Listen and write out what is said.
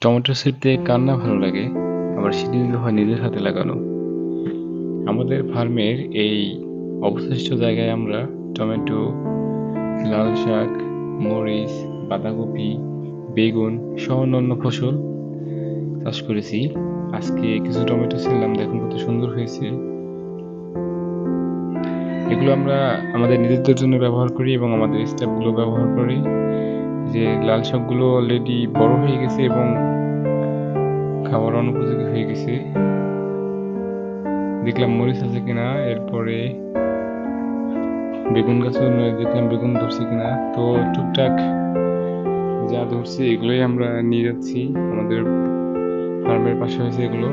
Tomato ছিঁড়তে কার না ভালো লাগে, আবার দিতে হয় নিজের হাতে লাগানো। আমাদের ফার্মের এই অবশিষ্ট জায়গায় আমরা টমেটো, লাল শাক, মরিচ, বাঁধাকপি, বেগুন সহ অন্যান্য ফসল চাষ করেছি। আজকে কিছু টমেটো ছিলাম দেখুন, কত সুন্দর হয়েছে। এগুলো আমরা আমাদের নিজেদের জন্য ব্যবহার করি এবং আমাদের স্টাফগুলো ব্যবহার করি। যে লাল শাকগুলো অলরেডি বড় হয়ে গেছে এবং খাবার অনুপযোগী হয়ে গেছে। দেখলাম মরিচ আছে কিনা, এরপরে বেগুন গাছও দেখলাম বেগুন ধরছে কিনা। তো টুকটাক যা ধরছে এগুলোই আমরা নিয়ে যাচ্ছি। আমাদের ফার্মের পাশে হয়েছে এগুলো।